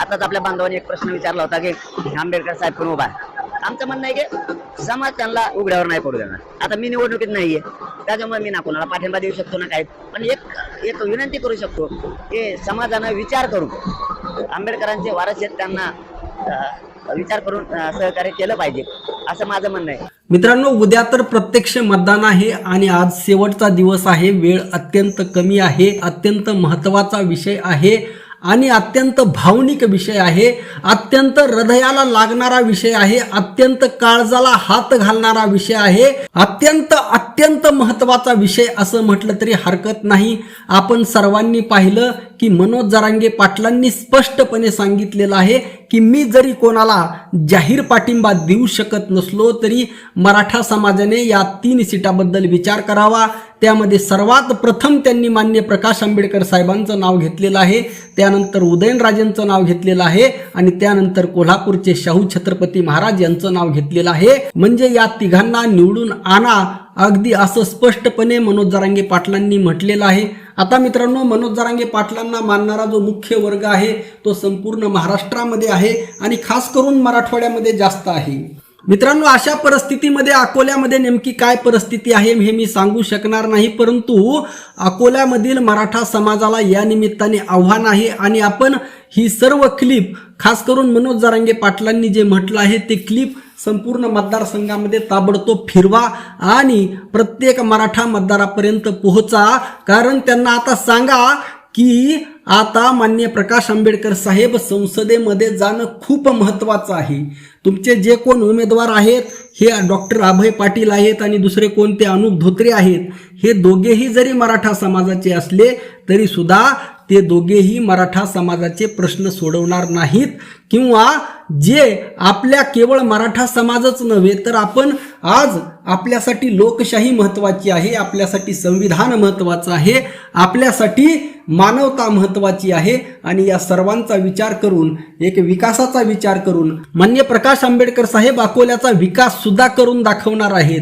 आताच आपल्या बांधवांनी एक प्रश्न विचारला होता की आंबेडकर साहेब कोण उभा आहे? आमचं म्हणणं आहे की समाज त्यांना उघड्यावर नाही पडू देणार. आता मी निवडणुकीत नाहीये. त्याच्यामुळे मी ना कोणाला पाठिंबा देऊ शकतो ना काय पण एक एक विनंती करू शकतो की समाजानं विचार करून आंबेडकरांचे वारस आहेत त्यांना विचार करून सहकार्य केलं पाहिजे असं माझं म्हणणं आहे. मित्रांनो उद्या तर प्रत्यक्ष मतदान आहे आणि आज शेवटचा दिवस आहे. वेळ अत्यंत कमी आहे. अत्यंत महत्त्वाचा विषय आहे. आणि अत्यंत भावनिक विषय आहे. अत्यंत हृदयाला लागणारा विषय आहे. अत्यंत काळजाला हात घालणारा विषय आहे. अत्यंत अत्यंत महत्त्वाचा विषय असं म्हटलं तरी हरकत नाही. आपण सर्वांनी पाहिलं की मनोज जरांगे पाटलांनी स्पष्टपणे सांगितलेलं आहे की मी जरी कोणाला जाहीर पाठिंबा देऊ शकत नसलो तरी मराठा समाजाने या तीन सीटाबद्दल विचार करावा. त्यामध्ये सर्वात प्रथम त्यांनी मान्य प्रकाश आंबेडकर साहेबांचं नाव घेतलेलं आहे. त्यानंतर उदयनराजेंचं नाव घेतलेलं आहे आणि त्यानंतर कोल्हापूरचे शाहू छत्रपती महाराज यांचं नाव घेतलेलं आहे. म्हणजे या तिघांना निवडून आणा अगदी असं स्पष्टपणे मनोज जरांगे पाटलांनी म्हटलेलं आहे. आता मित्रांनो मनोज जरांगे पाटलांना मानणारा जो मुख्य वर्ग आहे तो संपूर्ण महाराष्ट्रामध्ये आहे आणि खास करून मराठवाड्यामध्ये जास्त आहे. मित्रांनो अशा परिस्थितीमध्ये अकोल्यामध्ये नेमकी काय परिस्थिती आहे हे मी सांगू शकणार नाही परंतु अकोल्यामधील मराठा समाजाला या निमित्ताने आव्हान आहे आणि आपण ही सर्व क्लिप खास करून मनोज जारंगे पाटलांनी जे म्हटलं आहे ते क्लिप संपूर्ण मतदारसंघामध्ये ताबडतोब फिरवा आणि प्रत्येक मराठा मतदारापर्यंत पोहोचा. कारण त्यांना आता सांगा की आता मान्य प्रकाश आंबेडकर साहेब संसदेमध्ये जाणं खूप महत्त्वाचं आहे. तुमचे जे कोण उमेदवार आहेत हे डॉक्टर अभय पाटील आहेत आणि दुसरे कोणते अनुप धोत्रे आहेत हे दोघेही जरी मराठा समाजाचे असले तरी सुद्धा ते दोघेही मराठा समाजाचे प्रश्न सोडवणार नाहीत किंवा जे आपल्या केवळ मराठा समाजच नव्हे तर आपण आज आपल्यासाठी लोकशाही महत्त्वाची आहे आपल्यासाठी संविधान महत्त्वाचं आहे आपल्यासाठी मानवता महत्त्वाची आहे आणि या सर्वांचा विचार करून एक विकासाचा विचार करून मान्य प्रकाश आंबेडकर साहेब अकोल्याचा विकास सुद्धा करून दाखवणार आहेत.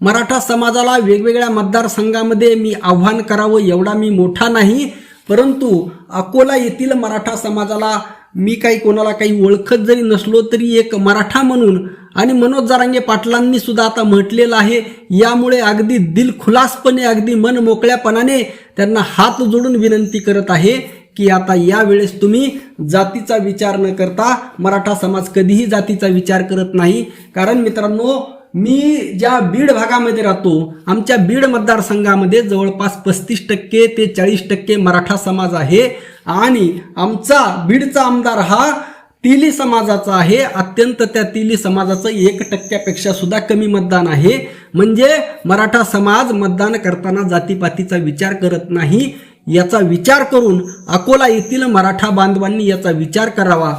मराठा समाजाला वेगवेगळ्या मतदारसंघामध्ये मी आव्हान करावं एवढा मी मोठा नाही परंतु अकोला येथील मराठा समाजाला मी काही कोणाला काही ओळखत जरी नसलो तरी एक मराठा म्हणून आणि मनोज जारांगे पाटलांनी सुद्धा आता म्हटलेलं आहे यामुळे अगदी दिलखुलासपणे अगदी मन मोकळ्यापणाने त्यांना हात जोडून विनंती करत आहे की आता यावेळेस तुम्ही जातीचा विचार न करता मराठा समाज कधीही जातीचा विचार करत नाही. कारण मित्रांनो मी ज्या बीड भागामध्ये राहतो आमच्या बीड मतदारसंघामध्ये जवळपास पस्तीस टक्के ते चाळीस टक्के मराठा समाज आहे आणि आमचा बीडचा आमदार हा तिली समाजाचा आहे. अत्यंत त्या तिली समाजाचं एक टक्क्यापेक्षा सुद्धा कमी मतदान आहे. म्हणजे मराठा समाज मतदान करताना जातीपातीचा विचार करत नाही. याचा विचार करून अकोला येथील मराठा बांधवांनी याचा विचार करावा.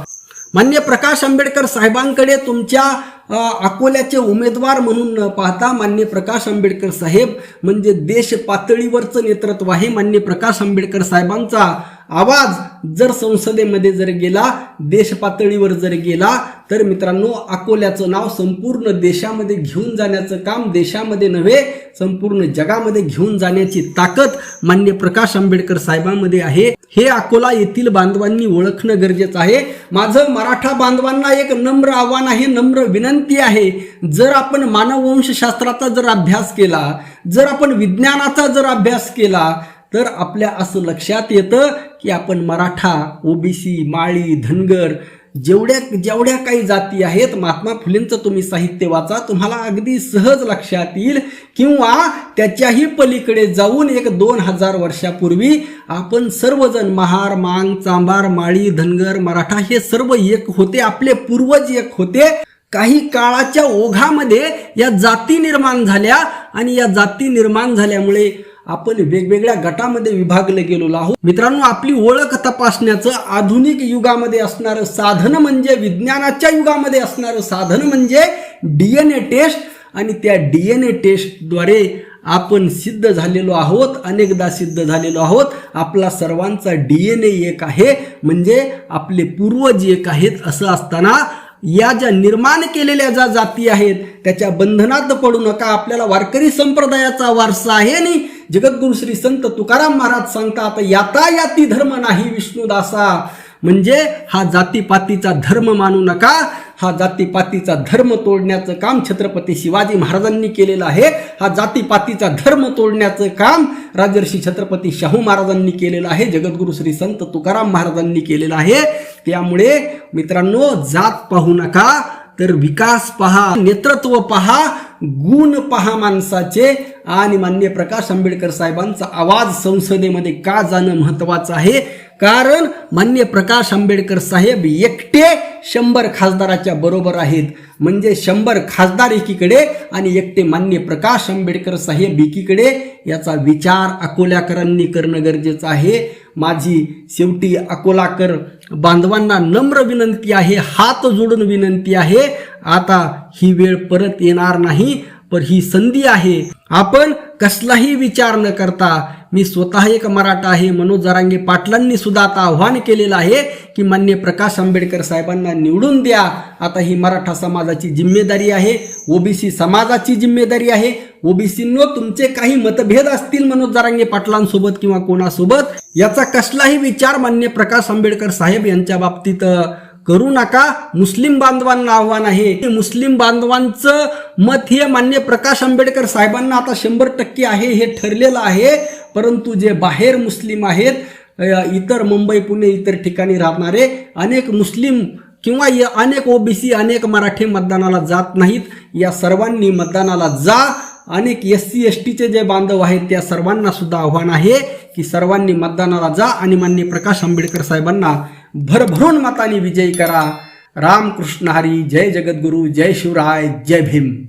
मान्य प्रकाश आंबेडकर साहेबांकडे तुमच्या अकोल्याचे उमेदवार म्हणून न पाहता मान्य प्रकाश आंबेडकर साहेब म्हणजे देश पातळीवरचं नेतृत्व आहे मान्य प्रकाश आंबेडकर साहेबांचा आवाज जर संसदेमध्ये जर गेला देश पातळीवर जर गेला तर मित्रांनो अकोल्याचं नाव संपूर्ण देशामध्ये घेऊन जाण्याचं काम देशामध्ये नव्हे संपूर्ण जगामध्ये घेऊन जाण्याची ताकद मान्य प्रकाश आंबेडकर साहेबांमध्ये आहे. हे अकोला येथील बांधवांनी ओळखणं गरजेचं आहे. माझं मराठा बांधवांना एक नम्र आव्हान आहे नम्र विनंती आहे. जर आपण मानववंशशास्त्राचा जर अभ्यास केला जर आपण विज्ञानाचा जर अभ्यास केला तर आपल्या असं लक्षात येतं की आपण मराठा ओबीसी माळी धनगर जेवढ्या जेवढ्या काही जाती आहेत महात्मा फुलेंचं तुम्ही साहित्य वाचा तुम्हाला अगदी सहज लक्षात येईल. किंवा त्याच्याही पलीकडे जाऊन एक दोन हजार वर्षापूर्वी आपण सर्वजण महार मांग चांबार माळी धनगर मराठा हे सर्व एक होते आपले पूर्वज एक होते. काही काळाच्या ओघामध्ये या जाती निर्माण झाल्या आणि या जाती निर्माण झाल्यामुळे आपण वेगवेगळ्या गटामध्ये विभागले गेलो आहोत. मित्रांनो आपली ओळख तपासण्याचं आधुनिक युगामध्ये असणारं साधन म्हणजे विज्ञानाच्या युगामध्ये असणारं साधन म्हणजे डीएनए टेस्ट आणि त्या डीएनए टेस्टद्वारे आपण सिद्ध झालेलो आहोत अनेकदा सिद्ध झालेलो आहोत. आपला सर्वांचा डीएनए एक आहे म्हणजे आपले पूर्वज एक आहेत असं असताना या ज्या निर्माण केलेल्या ज्या जाती आहेत त्याच्या बंधनात पडू नका. आपल्याला वारकरी संप्रदायाचा वारसा आहे आणि जगद्गुरु श्री संत तुकाराम महाराज सांगतात याता याती धर्म नाही विष्णुदासा. म्हणजे हा जातीपातीचा धर्म मानू नका. हा जातीपातीचा धर्म तोडण्याचं काम छत्रपती शिवाजी महाराजांनी केलेलं आहे. हा जातीपातीचा धर्म तोडण्याचं काम राजर्षी छत्रपती शाहू महाराजांनी केलेलं आहे. जगद्गुरु श्री संत तुकाराम महाराजांनी केलेलं आहे. त्यामुळे मित्रांनो जात पाहू नका तर विकास पहा नेतृत्व पहा गुण पहा माणसाचे. आणि मान्य प्रकाश आंबेडकर साहेबांचा आवाज संसदेमध्ये का जाणं महत्वाचं आहे? कारण मान्य प्रकाश आंबेडकर साहेब एकटे शंभर खासदाराच्या बरोबर आहेत. म्हणजे शंभर खासदार एकीकडे आणि एकटे मान्य प्रकाश आंबेडकर साहेब एकीकडे याचा विचार अकोल्याकरांनी करणं गरजेचं आहे. माझी शेवटी अकोलाकर बांधवांना नम्र विनंती आहे हात जोडून विनंती आहे. आता ही वेळ परत येणार नाही पण ही संधी आहे. आपण कसलाही विचार न करता मी स्वतः एक मराठा आहे. मनोज जरांगे पाटलांनी सुद्धा आता आव्हान केलेलं आहे की मान्य प्रकाश आंबेडकर साहेबांना निवडून द्या. आता ही मराठा समाजाची जिम्मेदारी आहे. ओबीसी समाजाची जिम्मेदारी आहे. ओबीसीनो तुमचे काही मतभेद असतील मनोज जरांगे पाटलांसोबत किंवा कोणासोबत याचा कसलाही विचार मान्य प्रकाश आंबेडकर साहेब यांच्या बाबतीत करू नका. मुस्लिम बांधवांना आव्हान आहे. मुस्लिम बांधवांचं मत हे मान्य प्रकाश आंबेडकर साहेबांना आता शंभर टक्के आहे हे ठरलेलं आहे. परंतु जे बाहेर मुस्लिम आहेत इतर मुंबई पुणे इतर ठिकाणी राहणारे अनेक मुस्लिम किंवा अनेक ओबीसी अनेक मराठी मतदानाला जात नाहीत. या सर्वांनी मतदानाला जा. अनेक एस सी एस टीचे जे बांधव आहेत त्या सर्वांना सुद्धा आव्हान आहे की सर्वांनी मतदानाला जा आणि मान्य प्रकाश आंबेडकर साहेबांना भरभरून मताने विजयी करा. रामकृष्ण हरी जय जगद्गुरु जय शिवराय जय भीम.